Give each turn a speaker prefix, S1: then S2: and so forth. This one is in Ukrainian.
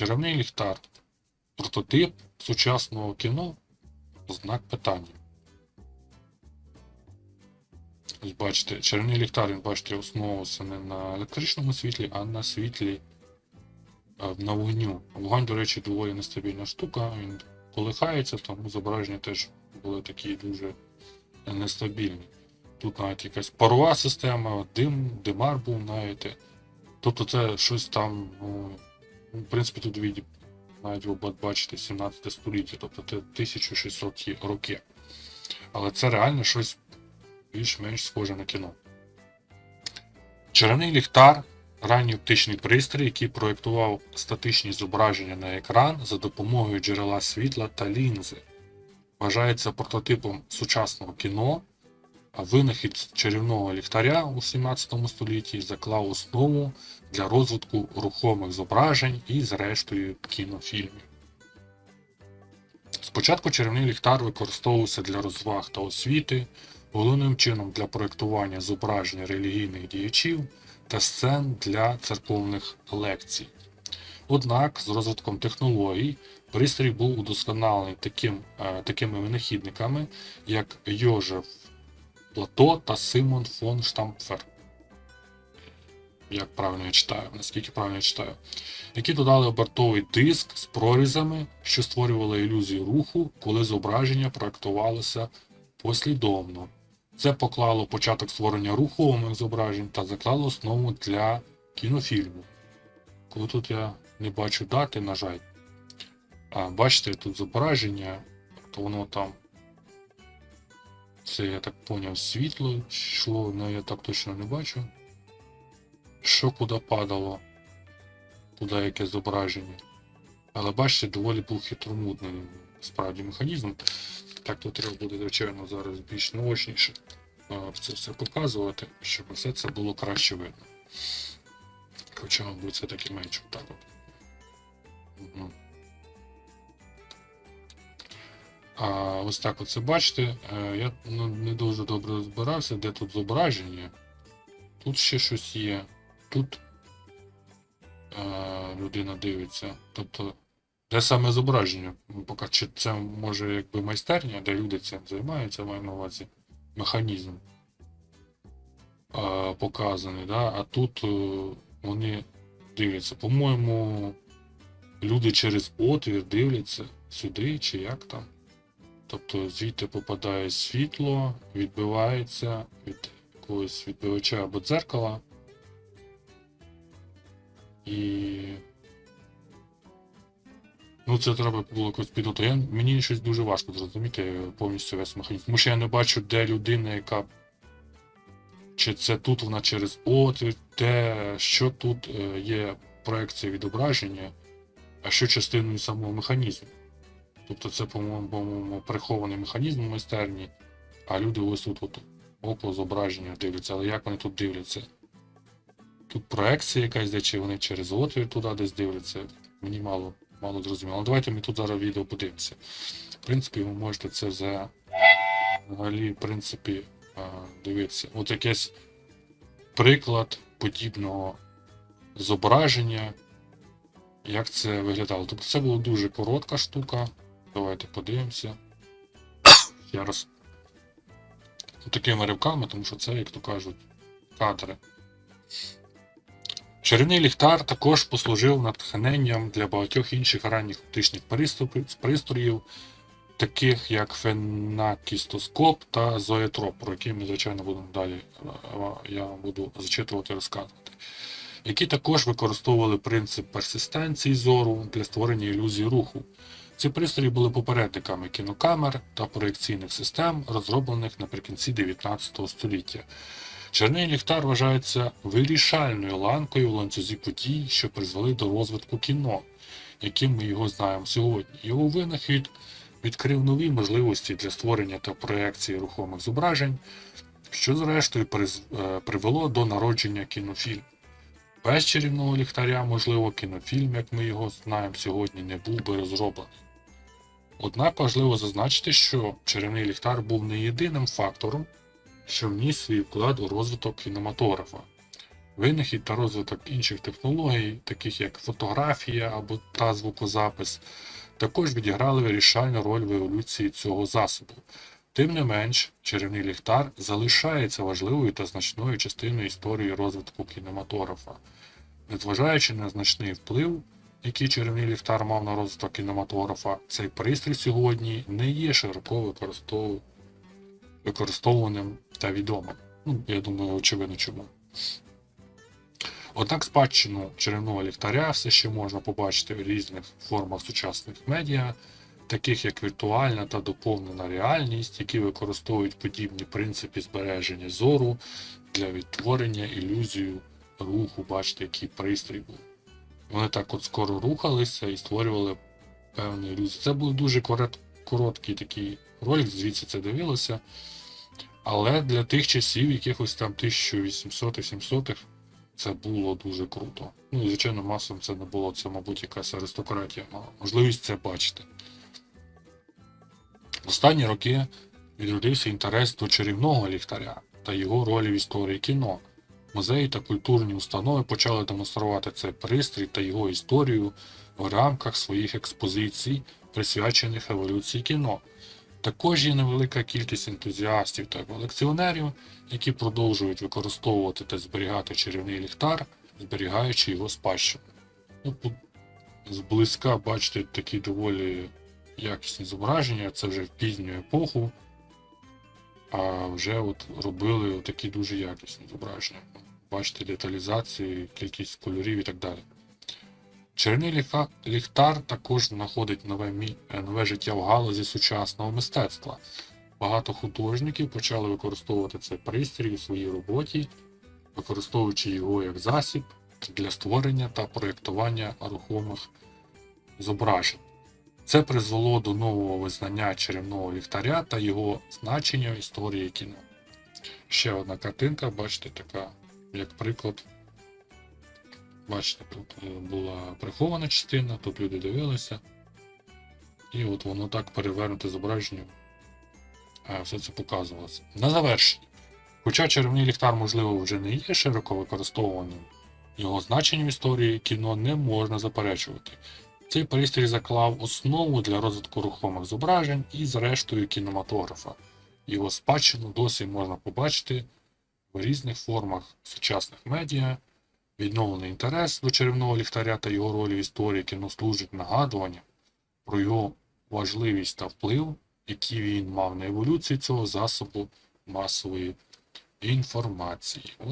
S1: Чарівний ліхтар. Прототип сучасного кіно. Знак питання. Ось бачите, чарівний ліхтар, він бачите, основувався не на електричному світлі, а на світлі е, на вогню. Вогонь, до речі, доволі нестабільна штука, він колихається, тому зображення теж були такі дуже нестабільні. Тут навіть якась парова система, дим, димар був навіть. Тобто це щось там, ну, в принципі, тут від, навіть ви бачите 17 століття, тобто це 1600 роки. Але це реально щось більш-менш схоже на кіно. Чарівний ліхтар ранній оптичний пристрій, який проєктував статичні зображення на екран за допомогою джерела світла та лінзи. Вважається прототипом сучасного кіно, винахід чарівного ліхтаря у 17 столітті заклав основу для розвитку рухомих зображень і, зрештою, кінофільмів. Спочатку чарівний ліхтар використовувався для розваг та освіти, головним чином для проєктування зображень релігійних діячів та сцен для церковних лекцій. Однак з розвитком технологій пристрій був удосконалений таким, е, такими винахідниками, як Йожеф Плато та Симон фон Штампфер. Як правильно я читаю, наскільки правильно я читаю, які додали обертовий диск з прорізами, що створювали ілюзію руху, коли зображення проектувалося послідовно. Це поклало початок створення рухомих зображень та заклало основу для кінофільму. Коли тут я не бачу дати, на жаль. А бачите, тут зображення, то воно там. Це я так поняв, світло йшло, але я так точно не бачу. Що куди падало, куди яке зображення. Але бачите, доволі був хитромутний справді механізм. Так то треба буде, звичайно, зараз більш наочніше це все показувати, щоб все це було краще видно. Хоча, мабуть, це таки менше так от. Мгм. А ось так оце бачите. Е, Я ну, не дуже добре розбирався, де тут зображення. Тут ще щось є. Тут е, людина дивиться. Тобто, де саме зображення? Ну, Поки чи це може якби майстерня, де люди цим займаються, маю на увазі механізм е, показаний, да? а тут вони дивляться. По-моєму, люди через отвір дивляться сюди чи як там. Тобто звідти попадає світло, відбивається від якогось відбивача або дзеркала. І. Ну, це треба було якось підготувати. Мені щось дуже важко зрозуміти повністю весь механізм. Тому що я не бачу, де людина, яка. Чи це тут вона через отвір, де що тут е, є проекція відображення, а що частиною самого механізму. Тобто це, по-моєму, прихований механізм у майстерні, а люди ось тут от око зображення дивляться. Але як вони тут дивляться? Тут проекція якась, де чи вони через отвір туди десь дивляться. Мені мало, мало зрозуміло. Але давайте ми тут зараз відео подивимося. В принципі, ви можете це взагалі, в принципі, дивитися. От якийсь приклад подібного зображення, як це виглядало. Тобто це була дуже коротка штука. Давайте подивимося. Ще раз. Такими ривками, тому що це, як то кажуть, кадри. Чарівний ліхтар також послужив натхненням для багатьох інших ранніх оптичних пристроїв, таких як фенакістоскоп та зоетроп, про які ми, звичайно, будемо далі е, я буду зачитувати розказувати, які також використовували принцип персистенції зору для створення ілюзії руху. Ці пристрої були попередниками кінокамер та проекційних систем, розроблених наприкінці 19 століття. Чорний ліхтар вважається вирішальною ланкою в ланцюзі подій, що призвели до розвитку кіно, яким ми його знаємо сьогодні. Його винахід відкрив нові можливості для створення та проекції рухомих зображень, що зрештою е, привело до народження кінофільму. Без чарівного ліхтаря, можливо, кінофільм, як ми його знаємо сьогодні, не був би розроблений. Однак важливо зазначити, що чарівний ліхтар був не єдиним фактором, що вніс свій вклад у розвиток кінематографа. Винахід та розвиток інших технологій, таких як фотографія або та звукозапис, також відіграли вирішальну роль в еволюції цього засобу. Тим не менш, чарівний ліхтар залишається важливою та значною частиною історії розвитку кінематографа. Незважаючи на значний вплив, який чарівний ліхтар мав на розвиток кінематографа, цей пристрій сьогодні не є широко використов... використовуваним та відомим. Ну, я думаю, очевидно чому. Однак спадщину чарівного ліхтаря все ще можна побачити в різних формах сучасних медіа, таких як віртуальна та доповнена реальність, які використовують подібні принципи збереження зору для відтворення ілюзію руху, бачите, який пристрій був. Вони так от скоро рухалися і створювали певні ілюзії. Це був дуже корот- короткий такий ролик, звідси це дивилося. Але для тих часів, якихось там 1800-700-х, це було дуже круто. Ну і звичайно, масовим це не було, це, мабуть, якась аристократія мала можливість це бачити. Останні роки відродився інтерес до чарівного ліхтаря та його ролі в історії кіно. Музеї та культурні установи почали демонструвати цей пристрій та його історію в рамках своїх експозицій, присвячених еволюції кіно. Також є невелика кількість ентузіастів та колекціонерів, які продовжують використовувати та зберігати чарівний ліхтар, зберігаючи його спадщину. Ну, зблизька бачите такі доволі якісні зображення, це вже в пізню епоху, а вже от робили такі дуже якісні зображення. Бачите деталізації, кількість кольорів і так далі. Ліха- ліхтар також знаходить нове, мі... е, нове життя в галузі сучасного мистецтва. Багато художників почали використовувати цей пристрій у своїй роботі, використовуючи його як засіб для створення та проєктування рухомих зображень. Це призвело до нового визнання чарівного ліхтаря та його значення в історії кіно. Ще одна картинка, бачите, така, як приклад. Бачите, тут е, була прихована частина, тут люди дивилися. І от воно так перевернуте зображення. е, Все це показувалося. На завершення. Хоча чарівний ліхтар, можливо, вже не є широко використовуваним, його значення в історії кіно не можна заперечувати. Цей пристрій заклав основу для розвитку рухомих зображень і, зрештою, кінематографа. Його спадщину досі можна побачити в різних формах сучасних медіа. Відновлений інтерес до чарівного ліхтаря та його ролі в історії кіно служить нагадуванням про його важливість та вплив, який він мав на еволюцію цього засобу масової інформації.